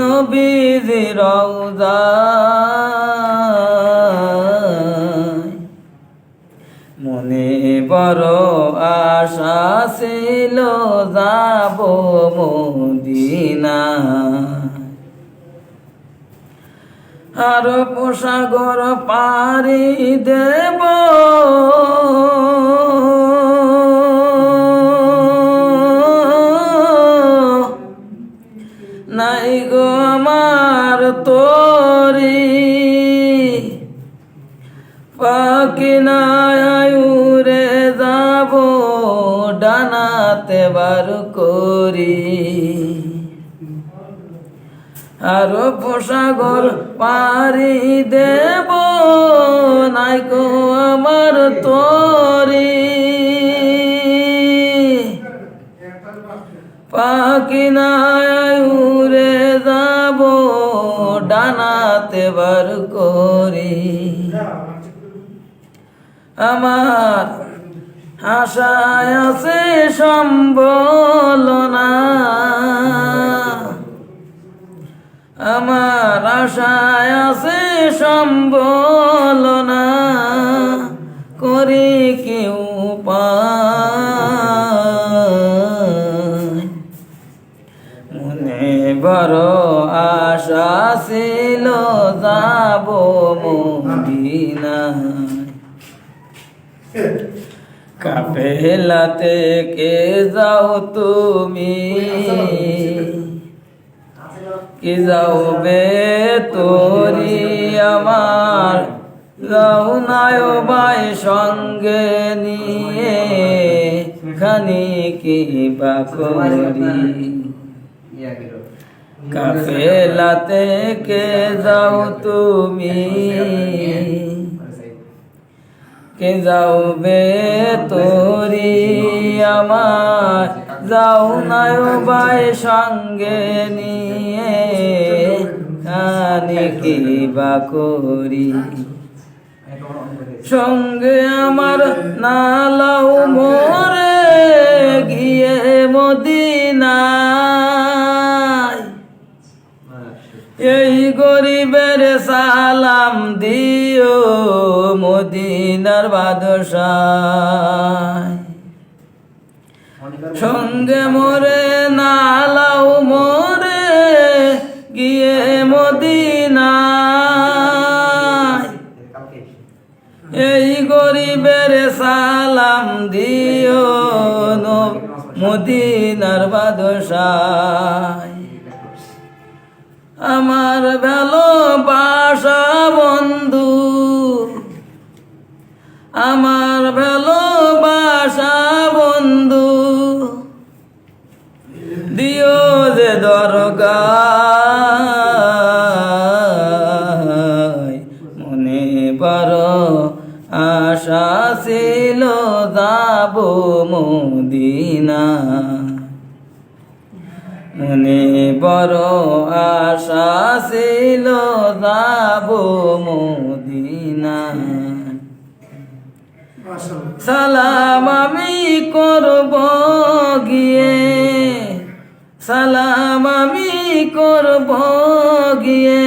নবীজি মনে বড় আশা ছিল যাব মদিনা। আর পোষাগর পারি দেব। নাই গো আমার তোরি। পাকিনায়ুরে যাব, ডানাতে বার করি। আর পোষাগর পারি দেব, নাই গো আমার তোরি। পাকিনায়ুরে যাব ডানাতে বার করি। আমার আশায় আছে সম্বল না। আমার আশায় আছে সম্বল আশা ছিল যাব মদিনা কাপেলাতে কে যাও তুমি? কি যাও বে তোরি আমার? যাও নায় বাই সঙ্গে নিয়ে খানি কি বা করি। কাফেলাতে কে যাও তুমি? কে যাও বে তোরি আমার? যাও নাই বাই সঙ্গে নিয়ে। কানে কি বা করি। সঙ্গে আমার নালাও মোরে এই গরিবের সালাম দিও মদিনার বাদশায়। সঙ্গে মোরে নালাও মোরে গিয়ে মদিনায়। এই গরিবের সালাম দিও মদিনার বাদশায়। আমার ভালোবাসা বন্ধু। আমার ভালোবাসা বন্ধু। দিও যে দরগায়, মনে বড় আশা ছিল, যাব মদিনা মনে বড় আশা ছিল যাব মদিনা। সালাম আমি করব গিয়ে। সালাম আমি করব গিয়ে।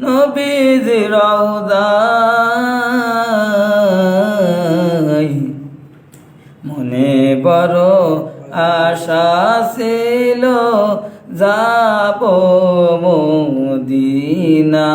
নবীজ রওদায় আশা ছিল যাব মদিনা